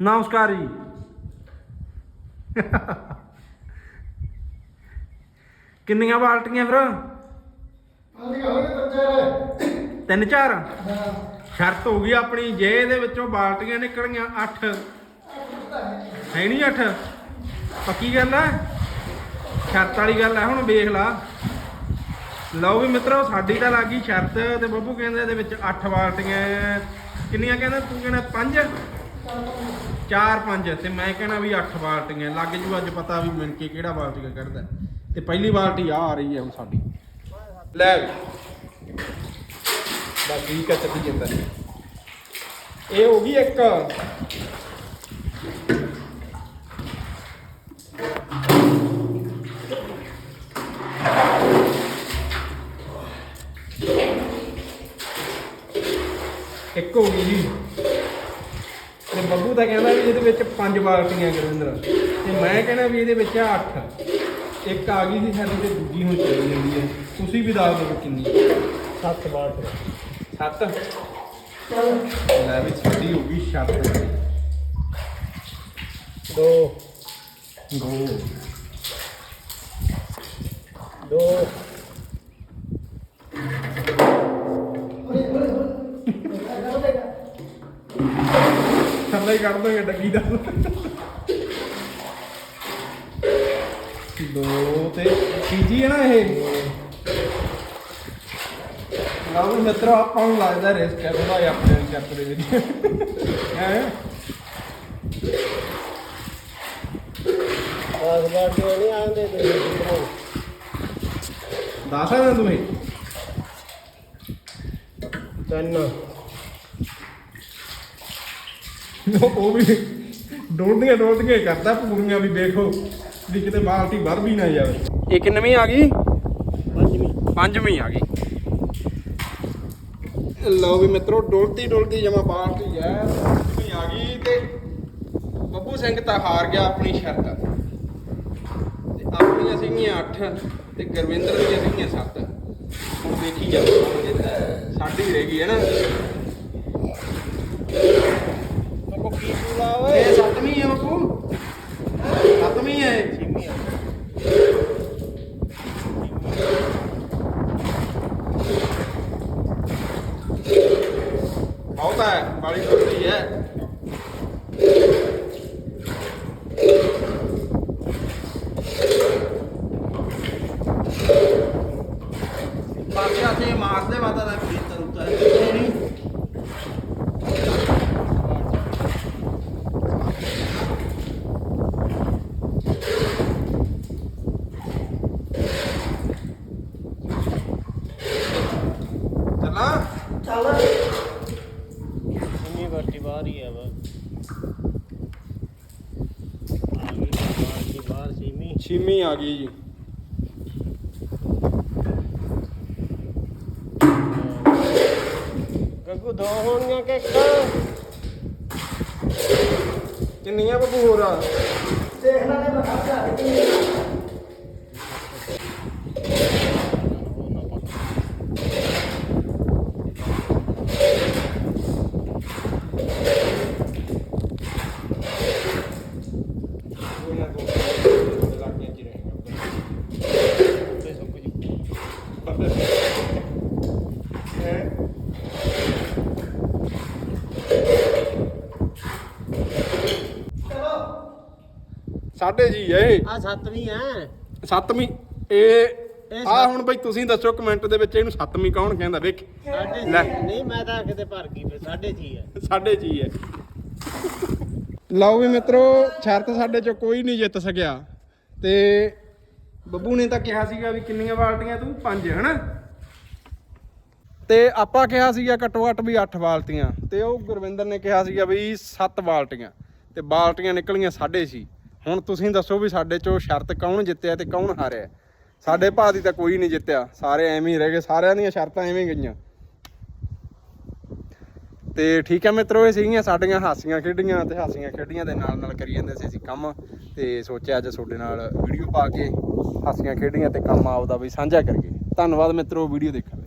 ਨਮਸਕਾਰ ਜੀ ਕਿੰਨੀਆਂ ਬਾਲਟੀਆਂ ਫਿਰ ਤਿੰਨ ਚਾਰ ਸ਼ਰਤ ਹੋ ਗਈ ਆਪਣੀ ਜੇ ਇਹਦੇ ਵਿੱਚੋਂ ਬਾਲਟੀਆਂ ਨਿਕਲੀਆਂ 8 ਹੈ ਨਹੀਂ 8 ਪੱਕੀ ਗੱਲ ਹੈ ਸ਼ਰਤ ਵਾਲੀ ਗੱਲ ਹੈ ਹੁਣ ਵੇਖ ਲਾ ਲਓ ਵੀ ਮਿੱਤਰੋ ਸਾਡੀ ਤਾਂ ਲੱਗੀ ਸ਼ਰਤ ਤੇ ਬੱਬੂ ਕਹਿੰਦੇ ਇਹਦੇ ਵਿੱਚ 8 ਬਾਲਟੀਆਂ ਕਿੰਨੀਆਂ ਕਹਿੰਦਾ ਤੂੰ ਕਹਿੰਦਾ 5 4 5 ਤੇ ਮੈਂ ਕਹਿਣਾ ਵੀ 8 ਬਾਲਟੀਆਂ ਲੱਗ ਜੂ ਅੱਜ ਪਤਾ ਵੀ ਮਿਣ ਕੇ ਕਿਹੜਾ ਬਾਲਟੀਆਂ ਕੱਢਦਾ। ਤੇ ਪਹਿਲੀ ਬਾਲਟੀ ਆ ਆ ਰਹੀ ਹੈ ਹੁਣ ਸਾਡੀ। ਲੈ ਵੀ। ਬਸ ਠੀਕ ਜਾਂਦਾ। ਇਹ ਹੋ ਗਈ ਇੱਕ। ਇੱਕ ਹੋ ਗਈ ਜੀ। ਤੇ ਬੱਬੂ ਤਾਂ ਕਹਿੰਦਾ ਵੀ ਇਹਦੇ ਵਿੱਚ ਪੰਜ ਬਾਲਟੀਆਂ ਗੁਰਵਿੰਦਰ ਤੇ ਮੈਂ ਕਹਿੰਦਾ ਵੀ ਇਹਦੇ ਵਿੱਚ ਆ ਅੱਠ ਇੱਕ ਆ ਗਈ ਸੀ ਸਾਡੀ ਤੇ ਦੂਜੀ ਹੁਣ ਚਲੀ ਜਾਂਦੀ ਹੈ ਤੁਸੀਂ ਵੀ ਦੱਸ ਦਿਓ ਕਿੰਨੀ ਸੱਤ ਬਾਟ ਸੱਤ? ਲੈ ਵੀ ਸਾਡੀ ਹੋ ਗਈ ਛੱਤ ਦੋ। ਦੋ। ਦੋ। ਥੱਲੇ ਹੀ ਕੱਢ ਦੋਗੇ ਡੱਗੀ ਦਾ। ਦੋ ਤੇ ਤੀਜੀ ਹੈ ਨਾ ਇਹ। ਲਾਉ ਮਿੱਤਰੋ ਆਪਾਂ ਨੂੰ ਲੱਗਦਾ ਰਿਸਕ ਹੈ ਥੋੜਾ ਜਿਹਾ ਆਪਣੇ ਚੱਕ ਦੇ ਵਿੱਚ। ਹੈ? ਦਸ ਬਾਟ ਨਹੀਂ ਆਉਂਦੇ ਤੇ ਦੱਸ ਨਾ ਤੂੰ ਇਹ ਤਿੰਨ। ਉਹ ਵੀ ਡੋਲਦੀਆਂ ਡੋਲਦੀਆਂ ਹੀ ਕਰਦਾ ਪੂਰੀਆਂ ਵੀ ਦੇਖੋ ਵੀ ਕਿਤੇ ਬਾਲਟੀ ਵੱਧ ਵੀ ਨਾ ਜਾਵੇ। ਇਹ ਕਿੰਨਵੀਂ ਆ ਗਈ? ਪੰਜਵੀਂ। ਪੰਜਵੀਂ ਆ ਗਈ। ਲਓ ਵੀ ਮਿੱਤਰੋ ਡੋਲਦੀ ਡੋਲਦੀ ਜਮਾ ਬਾਲਟੀ ਹੈ ਪੰਜਵੀਂ ਆ ਗਈ ਤੇ ਬੱਬੂ ਸਿੰਘ ਤਾਂ ਹਾਰ ਗਿਆ ਆਪਣੀ ਸ਼ਰਤ। ਤੇ ਆਪਣੀਆਂ ਸੀਗੀਆਂ 8 ਤੇ ਗੁਰਵਿੰਦਰ ਦੀਆਂ ਸੀਗੀਆਂ 7 ਹੁਣ ਦੇਖੀ ਜਾਓ ਕੌਣ ਜਿੱਤਦਾ ਸਾਡੀ ਰਹਿ ਗਈ ਹੈ ਨਾ ਬੱਬੂ ਕੀ ਪੂਲਾ ਓਏ ਇਹ ਸੱਤਵੀਂ ਹੈ ਬੱਬੂ ਸੱਤਵੀਂ ਹੈ ਇਹ। ਛੇਵੀਂ ਆ ਬਹੁਤ ਹੈ ਬਾਲੀ ਛੋਟੀ ਹੈ। ਪਾਸਿਆ ਤੇ ਮਾਰਦੇ ਮਾਤਾ ਦਾ ਖੇਤਰ ਉੱਤਾ ਹੈ ਨਹੀਂ ਚੱਲਾਂ ਬਾਟੀ ਬਾਹਰ ਹੀ ਆ ਵਾ। ਆ ਗਈ ਬਾਟੀ ਬਾਹਰ ਛੇਵੀਂ। ਛੀਮੀ ਆ ਗਈ ਜੀ। ਗੱਗੂ ਦੋ ਹੋਣੀਆਂ ਕਿ ਇੱਕ ਕਿੰਨੀਆਂ ਬੱਬੂ ਹੋਰ ਆ? ਦੇਖ ਲੈ ਮੈਂ ਨਾ ਕੋਈ ਲੱਗੀਆਂ ਚ ਰਹੇਗਾ ਤੇ ਸੁੱਕ ਜੂ ਸਾਡੇ ਜੀ ਇਹ। ਆ ਸੱਤਵੀਂ ਆ। ਸੱਤਵੀਂ। ਇਹ ਆ ਹੁਣ ਬਈ ਤੁਸੀਂ ਦੱਸੋ ਕਮੈਂਟ ਦੇ ਵਿੱਚ ਇਹਨੂੰ ਸੱਤਵੀਂ ਕੌਣ ਕਹਿੰਦਾ ਵੇਖ। ਸਾਢੇ ਲੈ। ਨਹੀਂ ਮੈਂ ਤਾਂ ਕਿਤੇ ਭਰ ਗਈ ਫੇ ਸਾਢੇ ਛੇ ਆ। ਸਾਡੇ ਜੀ ਹੈ ਲਓ ਵੀ ਮਿੱਤਰੋ ਸ਼ਰਤ ਸਾਡੇ ਚੋਂ ਕੋਈ ਨਹੀਂ ਜਿੱਤ ਸਕਿਆ। ਤੇ ਬੱਬੂ ਨੇ ਤਾਂ ਕਿਹਾ ਸੀਗਾ ਵੀ ਕਿੰਨੀਆਂ ਬਾਲਟੀਆਂ ਤੂੰ? ਪੰਜ ਹਨਾ? ਤੇ ਆਪਾਂ ਕਿਹਾ ਸੀਗਾ ਘੱਟੋ ਘੱਟ ਵੀ 8 ਬਾਲਟੀਆਂ। ਤੇ ਉਹ ਗੁਰਵਿੰਦਰ ਨੇ ਕਿਹਾ ਸੀਗਾ ਵੀ 7 ਬਾਲਟੀਆਂ। ਤੇ ਬਾਲਟੀਆਂ ਨਿਕਲੀਆਂ ਸਾਢੇ ਸੀ ਹੁਣ ਤੁਸੀਂ ਦੱਸੋ ਵੀ ਸਾਡੇ ਚੋਂ ਸ਼ਰਤ ਕੌਣ ਜਿੱਤਿਆ ਤੇ ਕੌਣ ਹਾਰਿਆ? ਸਾਡੇ ਭਾਅ ਦੀ ਤਾਂ ਕੋਈ ਨਹੀਂ ਜਿੱਤਿਆ। ਸਾਰੇ ਐਵੇਂ ਹੀ ਰਹਿ ਗਏ। ਸਾਰਿਆਂ ਦੀਆਂ ਸ਼ਰਤਾਂ ਐਵੇਂ ਹੀ ਗਈਆਂ। ਤੇ ਠੀਕ ਹੈ ਮਿੱਤਰੋ, ਇਹ ਸੀਗੀਆਂ ਸਾਡੀਆਂ ਹਾਸੀਆਂ ਖੇਡੀਆਂ ਤੇ ਹਾਸੀਆਂ ਖੇਡੀਆਂ ਦੇ ਨਾਲ ਨਾਲ ਕਰੀ ਜਾਂਦੇ ਸੀ ਅਸੀਂ ਕੰਮ। ਤੇ ਸੋਚਿਆ ਅੱਜ ਤੁਹਾਡੇ ਨਾਲ ਵੀਡੀਓ ਪਾ ਕੇ ਹਾਸੀਆਂ ਖੇਡੀਆਂ ਤੇ ਕੰਮ ਆਪਦਾ ਵੀ ਸਾਂਝਾ ਕਰੀਏ। ਧੰਨਵਾਦ ਮਿੱਤਰੋ ਵੀਡੀਓ ਦੇਖਣ